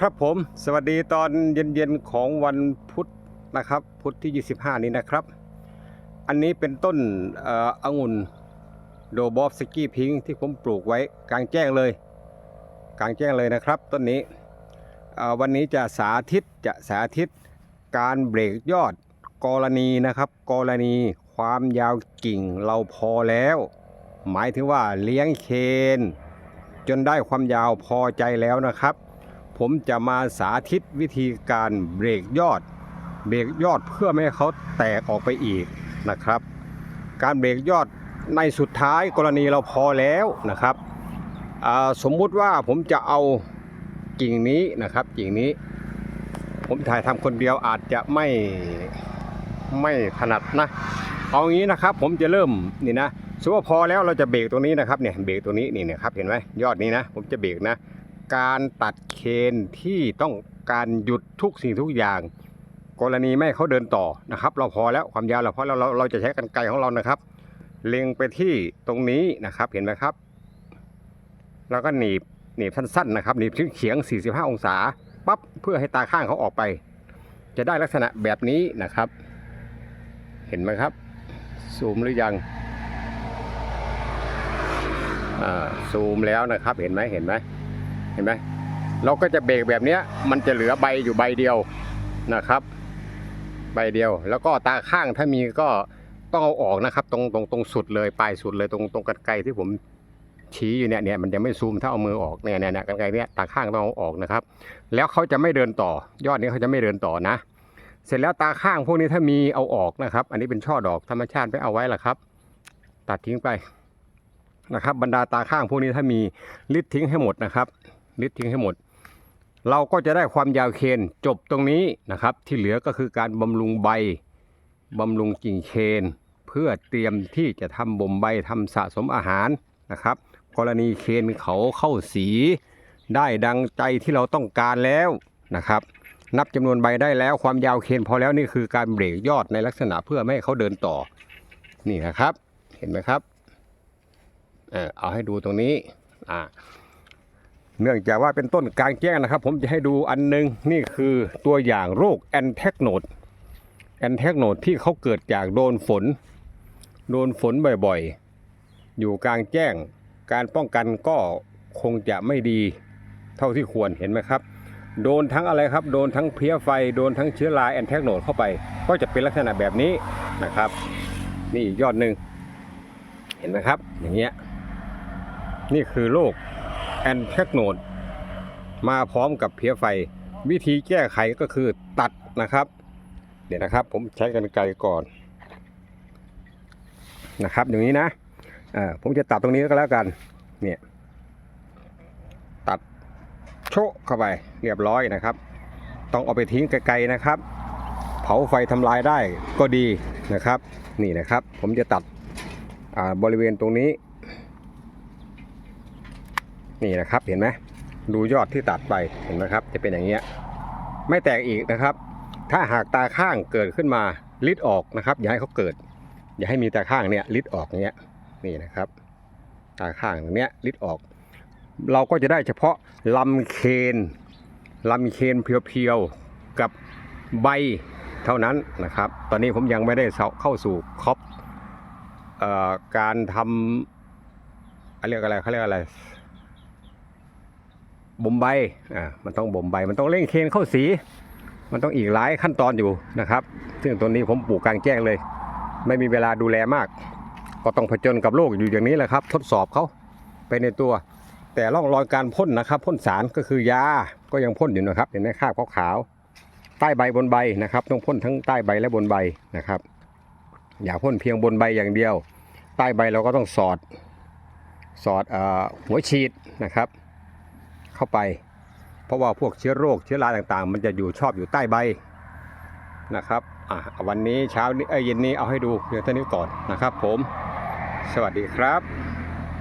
ครับผมสวัสดีตอนเย็นๆของวันพุธนะครับ พุธที่ 25 นี้นะครับ อันนี้เป็นต้นอ่อองุ่นโดบอบสกี้พิงที่ผมปลูกไว้กลางแจ้งเลย กลางแจ้งเลยนะครับ ต้นนี้วันนี้จะสาธิตจะสาธิตการเบรกยอดกรณีนะครับ กรณีความยาวกิ่งเราพอแล้ว หมายถึงว่าเลี้ยงเคน จนได้ความยาวพอใจแล้วนะครับ ผมจะมาสาธิตวิธีการเบรกยอด เบรกยอดเพื่อไม่ให้เขาแตกออกไปอีกนะครับ การเบรกยอดในสุดท้ายกรณีเราพอแล้วนะครับสมมุติว่าผมจะเอากิ่งนี้นะครับกิ่งนี้ ผมถ่ายทำคนเดียวอาจจะไม่ไม่ถนัดนะเอางี้นะครับผมจะเริ่มนี่นะสมมติว่าพอแล้วเราจะเบรกตรงนี้นะครับเนี่ยเบรกตรงนี้นี่นะครับเห็นไหมยอดนี้นะ ผมจะเบรกนะ การตัดเคนที่ต้องการหยุดทุกสิ่งทุกอย่าง กรณีไม่เขาเดินต่อนะครับ เราพอแล้วความยาวเราพอแล้วเราเราจะใช้กันไกรของเรานะครับ เล็งไปที่ตรงนี้นะครับเห็นไหมครับ แล้วก็หนีบหนีบสั้นๆนะครับหนีบชี้เฉียง 45 องศาปั๊บเพื่อให้ตาข้างเขาออกไป จะได้ลักษณะแบบนี้นะครับ เห็นไหมครับ ซูมหรือยังอ่าซูมแล้วนะครับเห็นไหมเห็นไหม เห็นไหมเราก็จะเบรกแบบนี้มันจะเหลือใบอยู่ใบเดียวนะครับ ใบเดียว แล้วก็ตาข้างถ้ามีก็ต้องเอาออกนะครับ ตรงตรงตรงสุดเลยปลายสุดเลยตรงตรงกันไกรที่ผมชี้อยู่เนี่ยเนี่ยมันจะไม่ซูมถ้าเอามือออกเนี่ยเนี่ยเนี่ยกันไกรเนี่ยตาข้างต้องเอาออกนะครับ แล้วเขาจะไม่เดินต่อ ยอดนี้เขาจะไม่เดินต่อนะ เสร็จแล้วตาข้างพวกนี้ถ้ามีเอาออกนะครับ อันนี้เป็นช่อดอกธรรมชาติไม่เอาไว้ละครับ ตัดทิ้งไปนะครับ บรรดาตาข้างพวกนี้ถ้ามีลิดทิ้งให้หมดนะครับ ลิดทิ้งให้หมด เราก็จะได้ความยาวเคนจบตรงนี้นะครับ ที่เหลือก็คือการบำรุงใบบำรุงกิ่งเคนเพื่อเตรียมที่จะทำบ่มใบทำสะสมอาหารนะครับ กรณีเคนเขาเข้าสี ได้ดังใจที่เราต้องการแล้วนะครับ นับจำนวนใบได้แล้วความยาวเคนพอแล้วนี่คือการเบรกยอดในลักษณะเพื่อไม่ให้เขาเดินต่อ นี่นะครับ เห็นไหมครับ เออเอาให้ดูตรงนี้อ่า เนื่องจากว่าเป็นต้นกลางแจ้งนะครับ ผมจะให้ดูอันหนึงนี่คือตัวอย่างโรคแอนแทกโนดแอนแทกโนดที่เขาเกิดจากโดนฝน โดนฝนบ่อยๆ อยู่กลางแจ้ง การป้องกันก็คงจะไม่ดีเท่าที่ควรเห็นไหมครับ โดนทั้งอะไรครับ โดนทั้งเพลี้ยไฟ โดนทั้งเชื้อราแอนแทกโนดเข้าไป ก็จะเป็นลักษณะแบบนี้นะครับ นี่ยอดหนึ่งเห็นไหมครับ อย่างเงี้ยนี่คือโรค แอนแทกโนดมาพร้อมกับเพี้ยไฟ วิธีแก้ไขก็คือตัดนะครับ เดี๋ยวนะครับ ผมใช้กันไกรก่อนนะครับ อย่างนี้นะผมจะตัดตรงนี้ก็แล้วกันเนี่ยตัดโชะเข้าไปเรียบร้อยนะครับ ต้องเอาไปทิ้งไกลๆนะครับ เผาไฟทำลายได้ก็ดีนะครับ นี่นะครับ ผมจะตัดบริเวณตรงนี้ นี่นะครับเห็นไหมดูยอดที่ตัดไปเห็นไหมครับ จะเป็นอย่างเงี้ยไม่แตกอีกนะครับ ถ้าหากตาข้างเกิดขึ้นมาลิดออกนะครับอย่าให้เขาเกิด อย่าให้มีตาข้างเนี่ยลิดออกเงี้ยนี่นะครับ ตาข้างตรงเนี้ยลิดออก เราก็จะได้เฉพาะลำเคนลำเคนเพียวๆกับใบเท่านั้นนะครับ ตอนนี้ผมยังไม่ได้เข้าสู่ครอบอการทำอะไรยกอะไรเขาเรียกอะไร บ่มใบอ่ามันต้องบ่มใบ มันต้องเร่งเคนเข้าสี มันต้องอีกหลายขั้นตอนอยู่นะครับ ซึ่งตัวนี้ผมปลูกกลางแจ้งเลย ไม่มีเวลาดูแลมาก ก็ต้องผจญกับโลกอยู่อย่างนี้แหละครับ ทดสอบเขาไปในตัว แต่ร่องรอยการพ่นนะครับ พ่นสารก็คือยาก็ยังพ่นอยู่นะครับ เห็นไหมคราบขาวๆใต้ใบบนใบนะครับ ต้องพ่นทั้งใต้ใบและบนใบนะครับ อย่าพ่นเพียงบนใบอย่างเดียว ใต้ใบเราก็ต้องสอดสอดอหัวฉีดนะครับ เข้าไป เพราะว่าพวกเชื้อโรคเชื้อราต่างๆ มันจะอยู่ชอบอยู่ใต้ใบนะครับอะวันนี้เช้านี้เยเย็นนี้เอาให้ดูเพียงเท่านี้ก่อนนะครับ ผม สวัสดีครับ